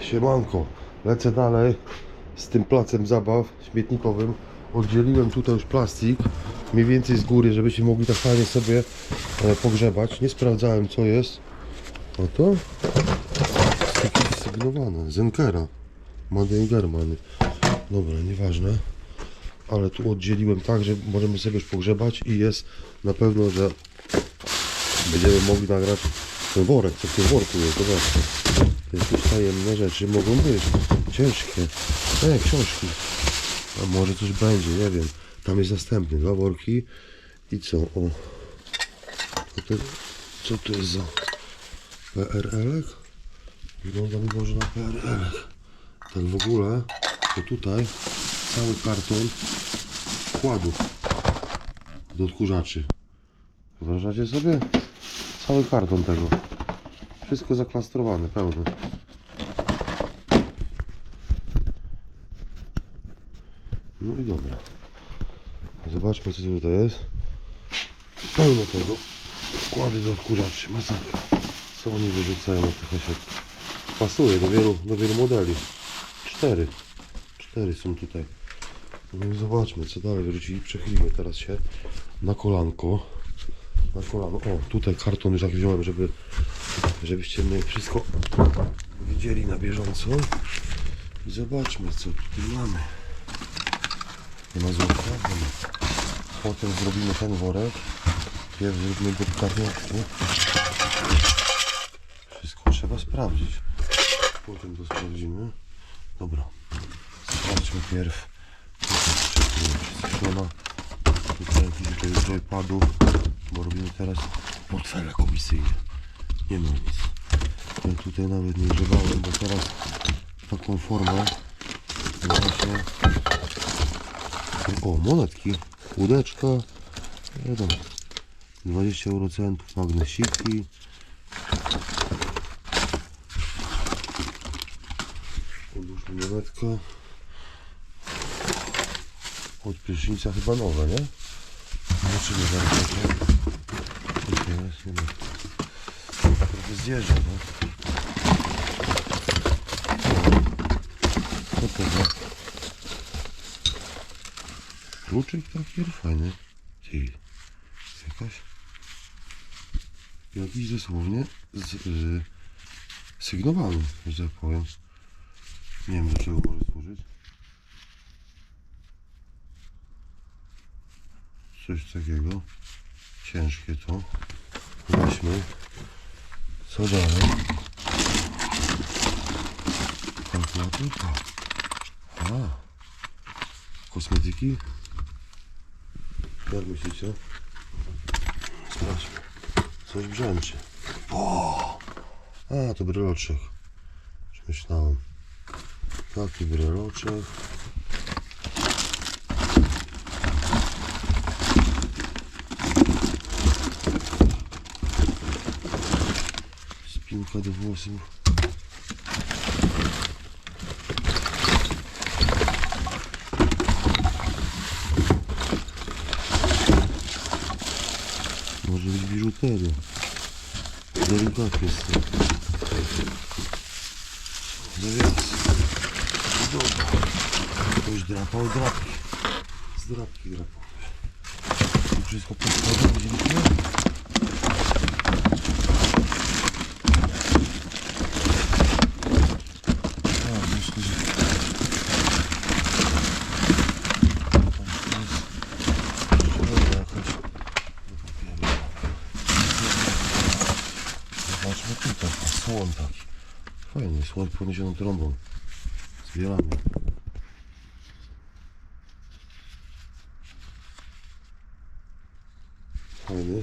Siemanko, lecę dalej z tym placem zabaw śmietnikowym. Oddzieliłem tutaj już plastik, mniej więcej z góry, żebyście mogli tak fajnie sobie e, pogrzebać. Nie sprawdzałem co jest. A to? Jest jakieś sygnowane, Zenkera. Made in Germany. Dobra, nieważne. Ale tu oddzieliłem tak, że możemy sobie już pogrzebać i jest na pewno, że będziemy mogli nagrać ten worek, co w tym worku jest, zobaczcie. Jakieś tajemne rzeczy mogą być. Ciężkie. E, książki. A może coś będzie, nie wiem. Tam jest następny, dwa worki. I co? O. Co to, co to jest za PRL-ek? Wygląda mi może na PRL-ek. Tak w ogóle, to tutaj cały karton wkładów do odkurzaczy. Wyobrażacie sobie? Cały karton tego. Wszystko zaklastrowane, pełne. No i dobra. Zobaczmy co tutaj jest. Pełno tego. Kłady do odkurzaczy, masakra. Co oni wyrzucają na tych osiedlach? Pasuje do wielu, do wielu modeli. Cztery. Cztery są tutaj. No i zobaczmy co dalej wyrzucili. Przechylimy teraz się na kolanko. Na kolano. O, tutaj karton już tak wziąłem, żeby żebyście my wszystko widzieli na bieżąco. I zobaczmy co tutaj mamy. Nie ma złota? Potem zrobimy ten worek. Pierw zrobimy delikatnie. O. Wszystko trzeba sprawdzić. Potem to sprawdzimy. Dobra. Sprawdźmy pierw. Tutaj nie ma. Tutaj jakichś tutaj joypadów. Bo robimy teraz portfele komisyjne. Nie ma nic. Ja tutaj nawet nie grzebałem, bo teraz taką formę właśnie o, monetki, łódeczka, wiadomo, 20 eurocentów, magnesiki, podłużna monetka, od prysznica chyba nowe, nie? Zobaczymy zaraz, jest, nie ma. Trochę zjeżdża, no. Co to za? Kluczyk taki fajny. Ty. Jakaś. Jakiś dosłownie z, y, sygnowany, że tak powiem. Nie wiem do czego może Coś takiego. Ciężkie to. Weźmy. Co dalej? Kalkulatorka. A. Kosmetyki? Jak myślicie? Sprawdźmy. Coś brzęczy. O! A, to bryloczek. Już myślałem. Taki bryloczek. Spinka do włosów. Może być biżuteria. Delikatnie z tym. Zawias. Dobra. To już drapał drapki. Z drapki drapał. Tu wszystko podkładam, widzieliśmy? A, myślę, że... Dobra, jakaś... Zobaczmy tutaj, słon taki. Fajnie, słon poniesioną trąbą. Zbieramy. Fajny.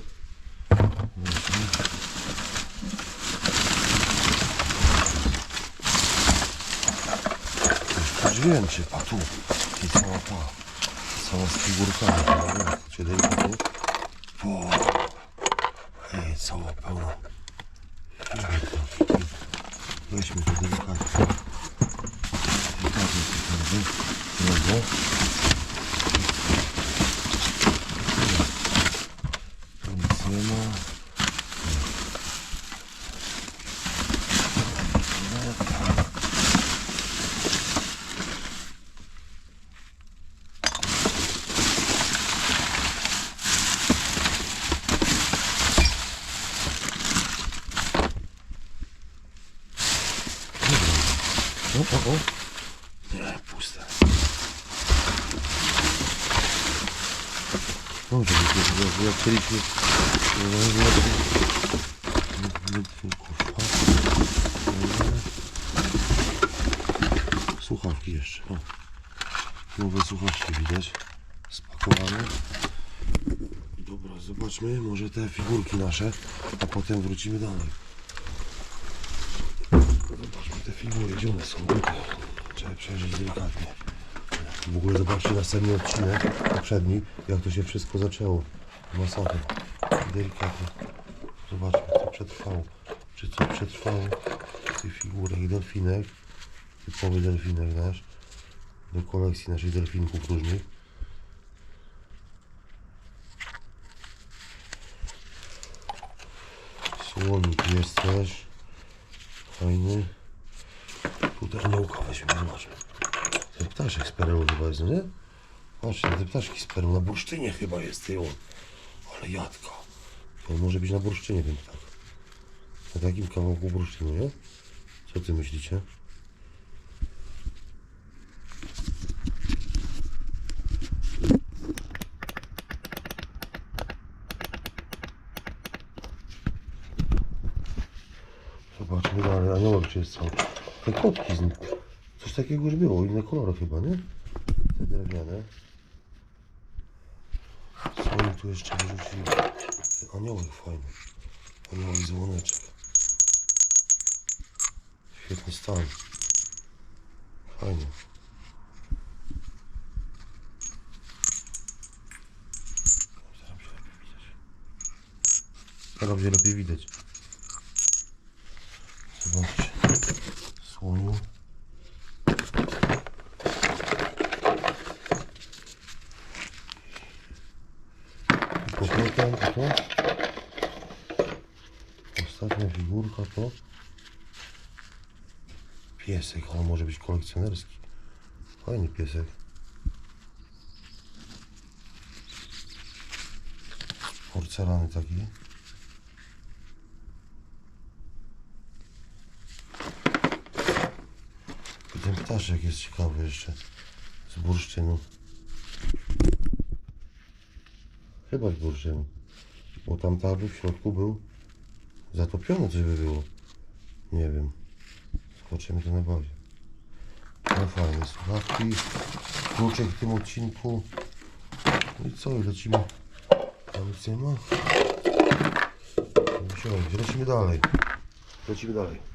Dźwięczy, a tu. I cała ta. Cała z figurkami. prawda? Czy delikatnie? Ej, cała pełna. Weźmy to delikatnie. Delikatnie tutaj. Lewo. Tu nic nie ma. O, o. Nie, puste. No, to by jak chcieliśmy... Słuchawki jeszcze. O. Nowe słuchawki widać. Spakowane. Dobra, zobaczmy może te figurki nasze, a potem wrócimy dalej. Te figury, gdzie są. Tutaj. Trzeba przejrzeć delikatnie. W ogóle zobaczcie następny odcinek, poprzedni, jak to się wszystko zaczęło. Masakra. Delikatnie. Zobaczmy, co przetrwało. Czy co przetrwało z tych figurek i delfinek. Typowy delfinek nasz. Do kolekcji naszych delfinków różnych. Słonik jest też. Fajny. Tutaj aniołka weźmy, zobaczmy. Ten ptaszek z pereł chyba jest, nie? Patrzcie, te ptaszki z pereł na bursztynie chyba jest ty on. Ale jadka. To może być na bursztynie ten ptak. Na takim kawałku bursztynu, nie? Co ty myślicie? Zobaczmy dalej, aniołek czy jest cały. Te kotki z nim. Coś takiego już było, inne kolory chyba, nie? Te drewniane. Co oni tu jeszcze wyrzucili? Aniołek fajny. Aniołek dzwoneczek. Świetny stan. Fajnie. Staram się lepiej widać. Zobaczcie. Słoniu. I powrotem, a to? Figurka to? Piesek, on może być kolekcjonerski. Fajny piesek. Porcelany taki. I ten ptaszek jest ciekawy jeszcze. Z bursztynu. Chyba z bursztynu. Bo tam tabu w środku był zatopiony, coś by było. Nie wiem. Zobaczymy to na bazie. No fajnie, słuchawki. Kluczek w tym odcinku. No i co, lecimy. Tam nic nie ma. Wziąć, lecimy dalej. Lecimy dalej.